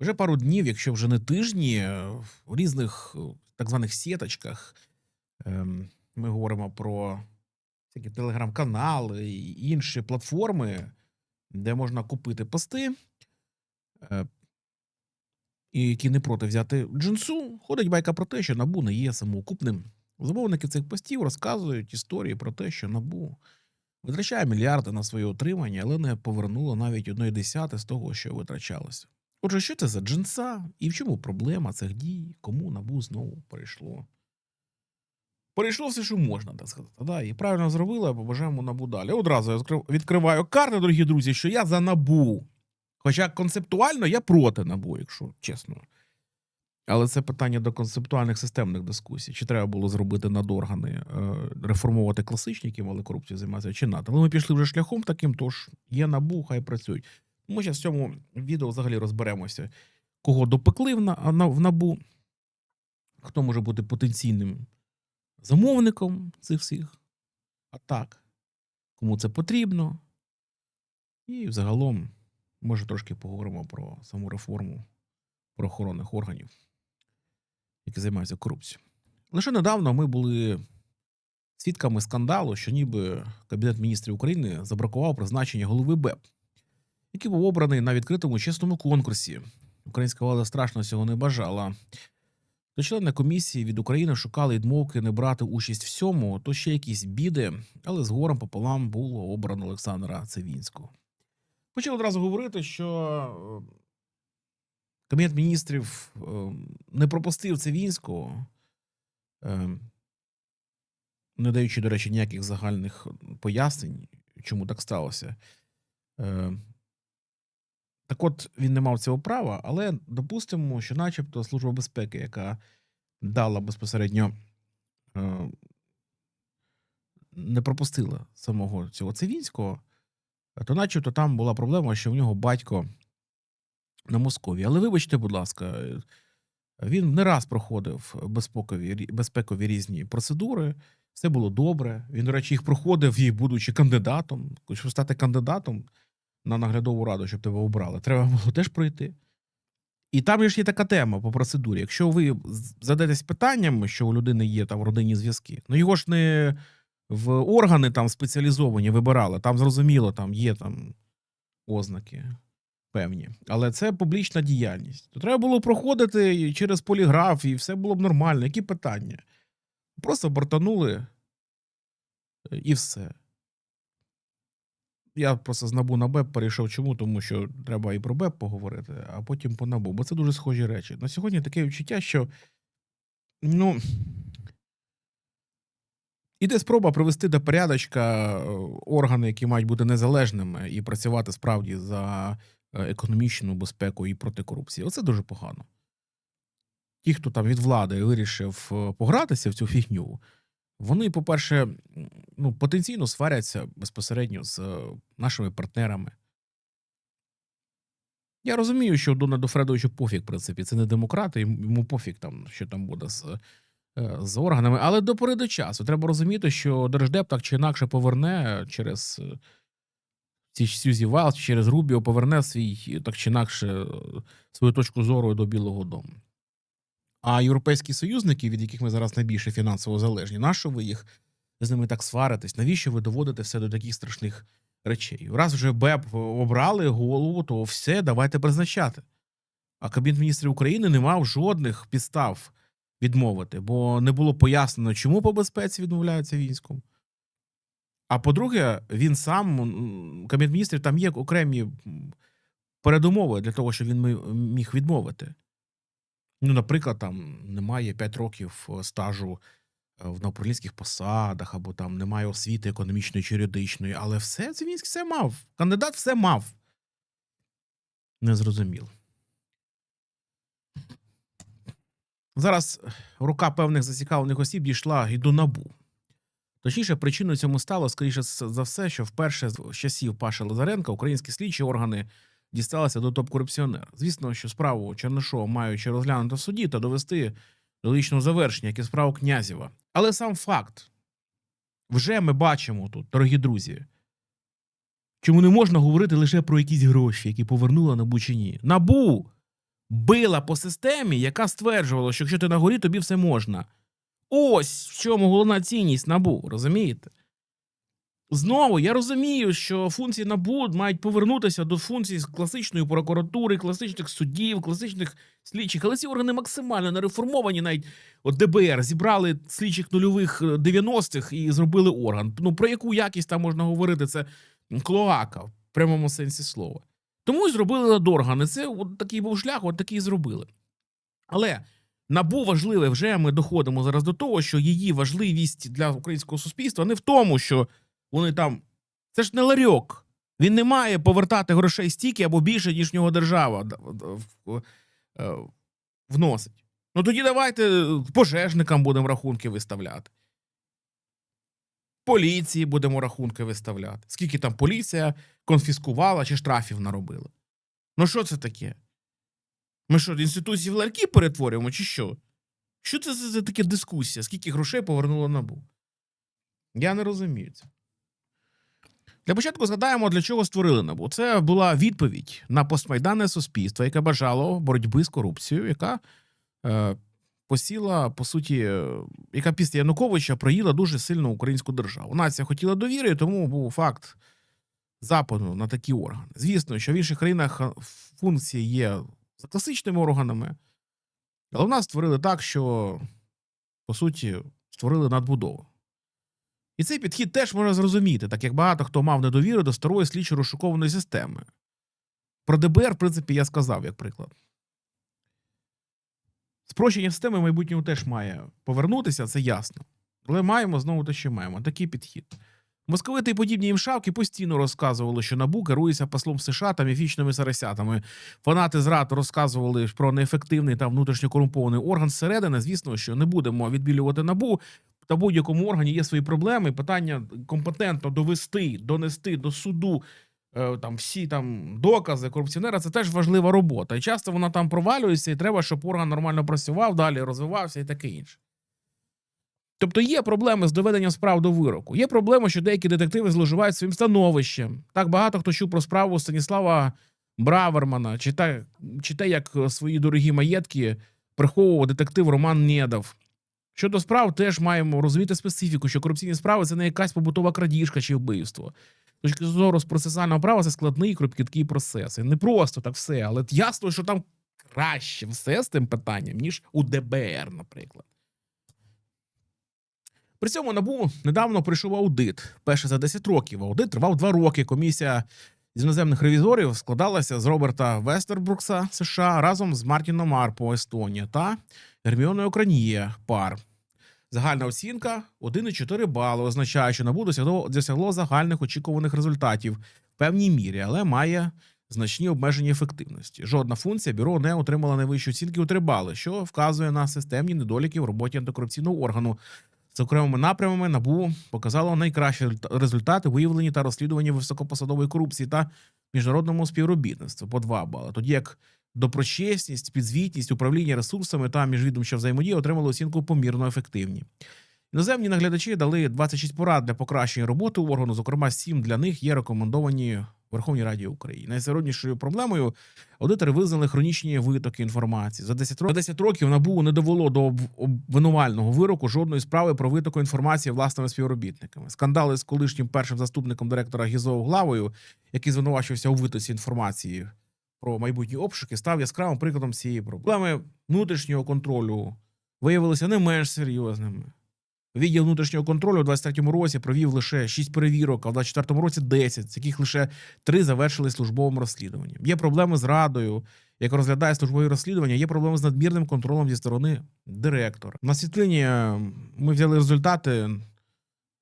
Вже пару днів, якщо вже не тижні, е, в різних е, так званих сіточках ем, ми говоримо про всякі телеграм-канали і інші платформи, де можна купити пости, е, і які не проти взяти джинсу. Ходить байка про те, що набу не є самоокупним. Замовники цих постів розказують історії про те, що набу витрачає мільярди на своє отримання, але не повернуло навіть одної десяти з того, що витрачалося. Отже, що це за джинса і в чому проблема цих дій, кому набу знову перейшло? Перейшло все, що можна, так сказати. Да, і правильно зробили, побажаємо набу далі. Одразу я відкриваю карти, дорогі друзі, що я за набу. Хоча концептуально я проти набу, якщо чесно. Але це питання до концептуальних системних дискусій. Чи треба було зробити надоргани, е, реформувати класичні, які мали корупцію займатися, чи НАТО. Але ми пішли вже шляхом таким, тож є набу, хай працюють. Ми зараз в цьому відео взагалі розберемося, кого допекли в, на, на- в набу, хто може бути потенційним замовником цих всіх атак, кому це потрібно. І взагалом, може, трошки поговоримо про саму реформу правоохоронних органів, які займаються корупцією. Лише недавно ми були свідками скандалу, що ніби Кабінет міністрів України забракував призначення голови БЕП, який був обраний на відкритому чесному конкурсі. Українська влада страшно цього не бажала. То члени комісії від України шукали відмовки не брати участь в цьому, то ще якісь біди, але з горем пополам було обрано Олександра Цивінського. Почав одразу говорити, що е, Кабінет міністрів е, не пропустив Цивінського, е, не даючи, до речі, ніяких загальних пояснень, чому так сталося. Так от він не мав цього права, але допустимо, що, начебто, Служба безпеки, яка дала безпосередньо, е, не пропустила самого цього Цивінського, то начебто там була проблема, що в нього батько на Москові. Але вибачте, будь ласка, він не раз проходив безпекові, безпекові різні процедури. Все було добре. Він, до речі, їх проходив будучи кандидатом. Щоб стати кандидатом на наглядову раду, щоб тебе обрали, треба було теж пройти. І там ж є така тема по процедурі. Якщо ви з- зададесь питанням, що у людини є там родинні зв'язки, ну його ж не в органи там спеціалізовані вибирали. Там зрозуміло, там є там ознаки певні. Але це публічна діяльність. То треба було проходити через поліграф, і все було б нормально. Які питання? Просто бортанули е, і все. Я просто з набу на БЕП перейшов чому, тому що треба і про БЕП поговорити, а потім по набу, бо це дуже схожі речі. На сьогодні таке відчуття, що ну. Іде спроба привести до порядочка е, органи, які мають бути незалежними і працювати справді за е, економічну безпеку і проти корупції. Оце дуже погано. Ті, хто там від влади вирішив е, погратися в цю фігню, вони, по-перше, ну, потенційно сваряться безпосередньо з е, нашими партнерами. Я розумію, що Дональду Фредовичу пофіг, в принципі, це не демократи, йому пофіг там, що там буде з, е, з органами. Але до пори до часу треба розуміти, що Держдеп так чи інакше поверне через е, ці Сюзі Вайлз, через Рубіо поверне свій так чи інакше свою точку зору до Білого Дому. А європейські союзники, від яких ми зараз найбільше фінансово залежні, нащо ви їх з ними так сваритесь? Навіщо ви доводите все до таких страшних речей? Раз вже БЕП обрали голову, то все, давайте призначати. А Кабінет міністрів України не мав жодних підстав відмовити, бо не було пояснено, чому по безпеці відмовляються військом. А по-друге, він сам, Кабінет міністрів, там є окремі передумови для того, щоб він міг відмовити. Ну, наприклад, там немає 5 років е, стажу е, в управлінських посадах, або там немає освіти економічної чи юридичної, але все Цивінський все мав. Кандидат все мав. Незрозуміло. Зараз рука певних зацікавлених осіб дійшла і до набу. Точніше, причиною цьому стало, скоріше за все, що вперше з часів Паша Лазаренка українські слідчі органи дісталися до топ-корупціонера. Звісно, що справу Чернишова ще розглянути в суді та довести до логічного завершення, як і справу Князєва. Але сам факт вже ми бачимо тут, дорогі друзі, чому не можна говорити лише про якісь гроші, які повернула НАБУ чи ні. НАБУ била по системі, яка стверджувала, що якщо ти на горі, тобі все можна. Ось в чому головна цінність набу, розумієте? Знову я розумію, що функції НАБУ мають повернутися до функцій класичної прокуратури, класичних судів, класичних слідчих, але ці органи максимально не реформовані. Навіть от ДБР зібрали слідчих нульових е, 90-х і зробили орган. Ну про яку якість там можна говорити? Це клоака в прямому сенсі слова. Тому і зробили надоргани. Це от такий був шлях, от такий зробили. Але набу важливе вже ми доходимо зараз до того, що її важливість для українського суспільства не в тому, що вони там. Це ж не ларьок. Він не має повертати грошей стільки або більше, ніж в нього держава е, вносить. Ну тоді давайте пожежникам будемо рахунки виставляти. Поліції будемо рахунки виставляти. Скільки там поліція конфіскувала чи штрафів наробила. Ну що це таке? Ми що, інституції в ларьки перетворюємо, чи що? Що це за, за таке дискусія? Скільки грошей повернуло набу? Я не розумію це. Для початку згадаємо, для чого створили НАБУ. Це була відповідь на постмайданне суспільство, яке бажало боротьби з корупцією, яка е, посіла, по суті, е, яка після Януковича проїла дуже сильно українську державу. Нація хотіла довіри, тому був факт западу на такі органи. Звісно, що в інших країнах е, функції є за класичними органами, але в нас створили так, що, по суті, створили надбудову. І цей підхід теж можна зрозуміти, так як багато хто мав недовіру до старої слідчо розшукованої системи. Про ДБР, в принципі, я сказав, як приклад. Спрощення системи в майбутньому теж має повернутися, це ясно. Але маємо знову те, що маємо. Такий підхід. Московити і подібні їм шавки постійно розказували, що НАБУ керується послом США та міфічними сарасятами. Фанати зрад розказували про неефективний та внутрішньо корумпований орган зсередини. Звісно, що не будемо відбілювати НАБУ. Та будь-якому органі є свої проблеми. Питання компетентно довести, донести до суду е, там всі там докази корупціонера. Це теж важлива робота. І часто вона там провалюється, і треба, щоб орган нормально працював, далі розвивався і таке інше. Тобто є проблеми з доведенням справ до вироку. Є проблема, що деякі детективи зловживають своїм становищем. Так багато хто чув про справу Станіслава Бравермана, чи те, чи те, як свої дорогі маєтки приховував детектив Роман Недав. Щодо справ, теж маємо розуміти специфіку, що корупційні справи це не якась побутова крадіжка чи вбивство. З точки зору з процесуального права це складний кропіткий процес. І не просто так все, але ясно, що там краще все з тим питанням, ніж у ДБР, наприклад. При цьому набу недавно прийшов аудит. Перше за 10 років. Аудит тривав 2 роки. Комісія з іноземних ревізорів складалася з Роберта Вестербрукса США разом з Мартіном Арпо Естонія та Герміоною Кран'є пар. Загальна оцінка 1,4 бали означає, що НАБУ досягло, досягло загальних очікуваних результатів в певній мірі, але має значні обмеження ефективності. Жодна функція бюро не отримала найвищої оцінки у 3 бали, що вказує на системні недоліки в роботі антикорупційного органу. З окремими напрямами НАБУ показало найкращі результати виявлені та розслідуванні високопосадової корупції та міжнародному співробітництву по 2 бали. Тоді як доброчесність, підзвітність, управління ресурсами та міжвідомча взаємодія отримали оцінку помірно ефективні. Іноземні наглядачі дали 26 порад для покращення роботи органу. Зокрема, 7 для них є рекомендовані Верховній Раді України. Найсерйознішою проблемою аудитори визнали хронічні витоки інформації. За 10 років, 10 років НАБУ не довело до обвинувального вироку жодної справи про витоку інформації власними співробітниками. Скандали з колишнім першим заступником директора Гізо Главою, який звинувачувався у витоці інформації про майбутні обшуки, став яскравим прикладом цієї проблеми. Внутрішнього контролю виявилися не менш серйозними. Відділ внутрішнього контролю у 23-му році провів лише 6 перевірок, а в 24-му році 10, з яких лише 3 завершили службовим розслідуванням. Є проблеми з радою, яка розглядає службові розслідування, є проблеми з надмірним контролем зі сторони директора. На світлині ми взяли результати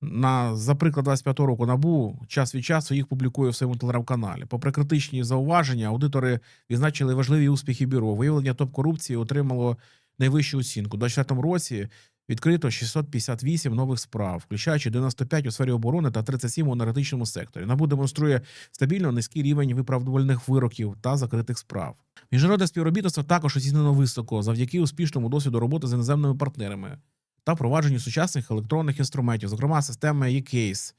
на, за приклад 25-го року НАБУ час від часу їх публікує в своєму телеграм-каналі. Попри критичні зауваження, аудитори відзначили важливі успіхи бюро. Виявлення топ-корупції отримало найвищу оцінку. У 2024 році відкрито 658 нових справ, включаючи 95 у сфері оборони та 37 у енергетичному секторі. НАБУ демонструє стабільно низький рівень виправдувальних вироків та закритих справ. Міжнародне співробітництво також оцінено високо завдяки успішному досвіду роботи з іноземними партнерами та впровадженню сучасних електронних інструментів, зокрема системи e-Case.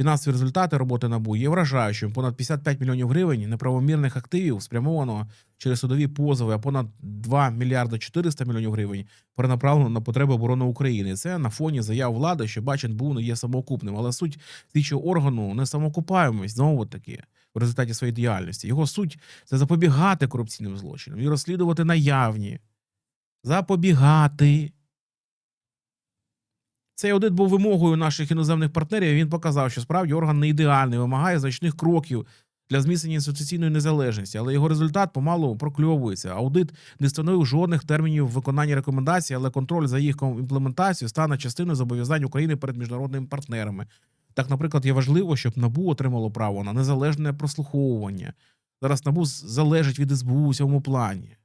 Фінансові результати роботи НАБУ є вражаючими. Понад 55 мільйонів гривень неправомірних активів спрямовано через судові позови, а понад 2 мільярди 400 мільйонів гривень перенаправлено на потреби оборони України. Це на фоні заяв влади, що бачить НБУ не є самоокупним. Але суть слідчого органу не самоокупаємось знову таки в результаті своєї діяльності. Його суть це запобігати корупційним злочинам і розслідувати наявні, запобігати. Цей аудит був вимогою наших іноземних партнерів. і Він показав, що справді орган не ідеальний, вимагає значних кроків для зміцнення інституційної незалежності, але його результат помалу прокльовується. Аудит не встановив жодних термінів виконання рекомендацій, але контроль за їх імплементацією стане частиною зобов'язань України перед міжнародними партнерами. Так, наприклад, є важливо, щоб НАБУ отримало право на незалежне прослуховування. Зараз НАБУ залежить від СБУ у цьому плані.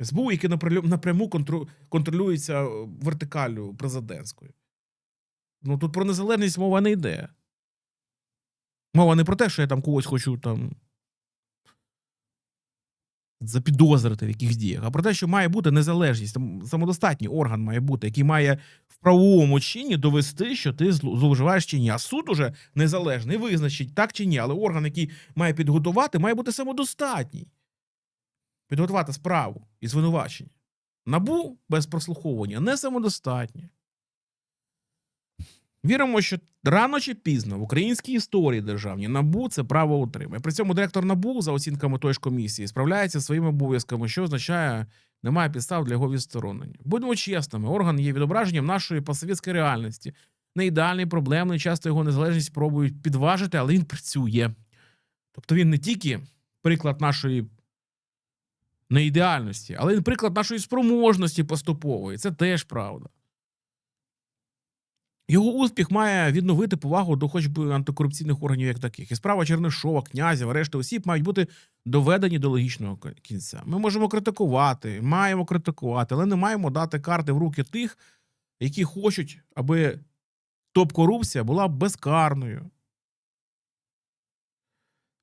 СБУ, яке напряму- контролюється е, вертикаллю президентською. Ну тут про незалежність мова не йде. Мова не про те, що я там когось хочу там запідозрити в якихось діях, а про те, що має бути незалежність. Самодостатній орган має бути, який має в правовому чині довести, що ти зловживаєш чи ні. А суд уже незалежний визначить так чи ні. Але орган, який має підготувати, має бути самодостатній. Підготувати справу і звинувачення. Набу без прослуховування не самодостатнє. Віримо, що рано чи пізно в українській історії державній НАБУ це право отримає. При цьому директор НАБУ, за оцінками тої ж комісії, справляється своїми обов'язками, що означає, немає підстав для його відсторонення. Будемо чесними, орган є відображенням нашої посовєтської реальності. Не ідеальний, проблемний, часто його незалежність пробують підважити, але він працює. Тобто він не тільки приклад нашої неідеальності, але він приклад нашої спроможності поступової. Це теж правда. Його успіх має відновити повагу до хоч би антикорупційних органів як таких. І справа Чернишова, князів, решти осіб мають бути доведені до логічного кінця. Ми можемо критикувати, маємо критикувати, але не маємо дати карти в руки тих, які хочуть, аби топ-корупція була безкарною.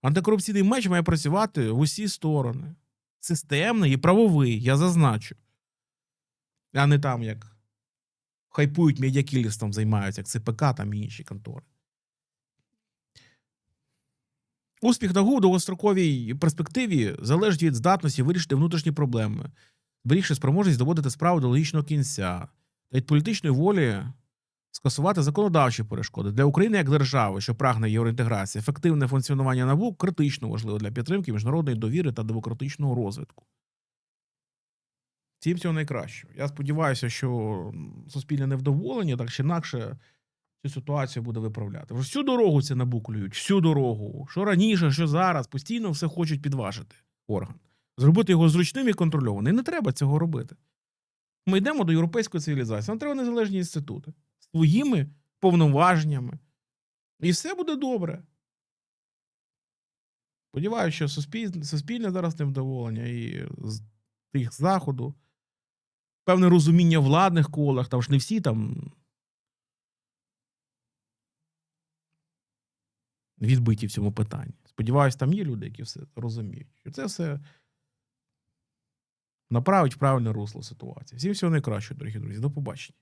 Антикорупційний меч має працювати в усі сторони. Системний і правовий, я зазначу. А не там як хайпують медіакілістом займаються, як ЦПК там і інші контори. Успіх НАГУ в довгостроковій перспективі залежить від здатності вирішити внутрішні проблеми, зберігши спроможність доводити справу до логічного кінця та від політичної волі скасувати законодавчі перешкоди для України як держави, що прагне євроінтеграції, ефективне функціонування НАБУ критично важливо для підтримки міжнародної довіри та демократичного розвитку. Всім всього найкращого. Я сподіваюся, що суспільне невдоволення так чи інакше цю ситуацію буде виправляти. Вже всю дорогу це набуклюють, всю дорогу. Що раніше, що зараз, постійно все хочуть підважити орган. Зробити його зручним і контрольованим. І не треба цього робити. Ми йдемо до європейської цивілізації. Нам треба незалежні інститути своїми повноваженнями. І все буде добре. Сподіваюся, що суспільне, суспільне зараз невдоволення і з тих заходу. Певне розуміння владних колах, там ж не всі там відбиті в цьому питанні. Сподіваюсь, там є люди, які все розуміють. Що це все направить в правильне русло ситуації. Всім всього найкращого, дорогі друзі. До побачення.